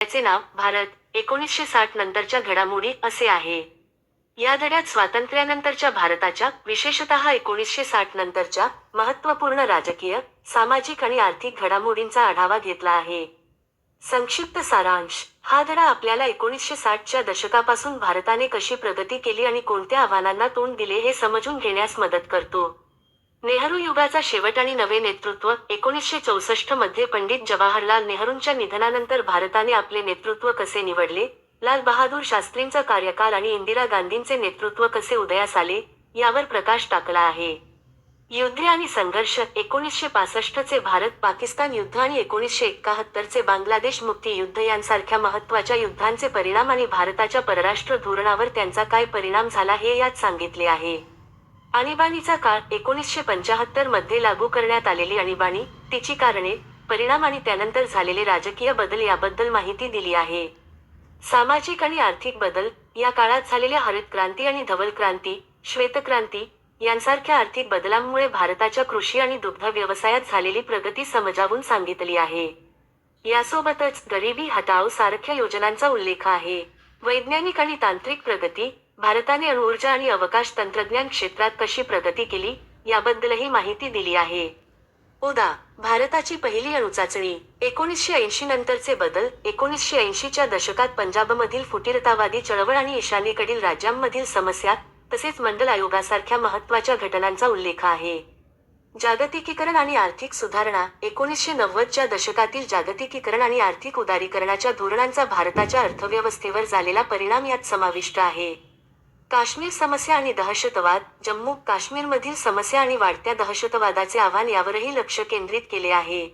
याचे नाव भारत एकोणीसशे साठ नंतरच्या घडामोडी असे आहे. या धड्यात स्वातंत्र्यानंतरच्या भारताच्या विशेषतः एकोणीसशे साठ नंतरच्या महत्त्वपूर्ण राजकीय सामाजिक आणि आर्थिक घडामोडींचा आढावा घेतला आहे. संक्षिप्त सारांश. हा धडा आपल्याला एकोणीसशे साठच्या दशकापासून भारताने कशी प्रगती केली आणि कोणत्या आव्हानांना तोंड दिले हे समजून घेण्यास मदत करतो. नेहरू युगाचा शेवट आणि नवे नेतृत्व एकोणीसशे चौसष्टमध्ये पंडित जवाहरलाल नेहरूंच्या निधनानंतर भारताने आपले नेतृत्व कसे निवडले? लाल बहादूर शास्त्रींचा कार्यकाल आणि इंदिरा गांधींचे नेतृत्व कसे उदयास आले? यावर प्रकाश टाकला आहे. युद्धे आणि संघर्ष एकोणीसशे पासष्टचे भारत पाकिस्तान युद्ध आणि एकोणीसशे एकाहत्तरचे बांगलादेश मुक्ती युद्ध यांसारख्या महत्त्वाच्या युद्धांचे परिणाम आणि भारताच्या परराष्ट्र धोरणावर त्यांचा काय परिणाम झाला हे यात सांगितले आहे. आणीबाणीचा काळ एकोणीसशे पंचाहत्तरमध्ये लागू करण्यात आलेली आणीबाणी तिची कारणे परिणाम आणि त्यानंतर झालेले राजकीय बदल याबद्दल माहिती दिली आहे. सामाजिक आणि आर्थिक बदल या काळात झालेल्या हरित क्रांती आणि धवल क्रांती श्वेतक्रांती यांसारख्या आर्थिक बदलांमुळे भारताच्या कृषी आणि दुग्ध व्यवसायात झालेली प्रगती समजावून सांगितली आहे. यासोबतच गरिबी हटाव सारख्या योजनांचा उल्लेख आहे. वैज्ञानिक आणि तांत्रिक प्रगती भारताने अणुऊर्जा आणि अवकाश तंत्रज्ञान क्षेत्रात कशी प्रगती केली याबद्दलही माहिती दिली आहे. उदा भारताची पहिली अणुचाचणी एकोणीसशे ऐंशी नंतरचे बदल एकोणीसशे ऐंशीच्या दशकात पंजाबमधील फुटीरतावादी चळवळ आणि ईशान्येकडील राज्यांमधील समस्या तसेच मंडल आयोगासारख्या महत्त्वाच्या घटनांचा उल्लेख आहे. जागतिकीकरण आणि आर्थिक सुधारणा एकोणीसशे नव्वदच्या दशकातील जागतिकीकरण आणि आर्थिक उदारीकरणाच्या धोरणांचा भारताच्या अर्थव्यवस्थेवर झालेला परिणाम यात समाविष्ट आहे. काश्मीर समस्या आणि दहशतवाद जम्मू काश्मीरमधील समस्या आणि वाढत्या दहशतवादाचे आव्हान यावरही लक्ष केंद्रित केले आहे.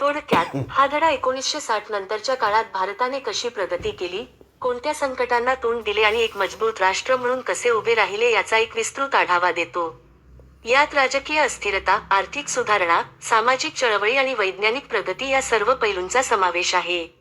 थोडक्यात हा धडा एकोणीसशे साठ नंतरच्या काळात भारताने कशी प्रगती केली? कोणत्या संकटांना तोंड दिले आणि एक मजबूत राष्ट्र म्हणून कसे उभे राहिले याचा एक विस्तृत आढावा देतो. यात राजकीय अस्थिरता आर्थिक सुधारणा सामाजिक चळवळी आणि वैज्ञानिक प्रगती या सर्व पैलूंचा समावेश आहे.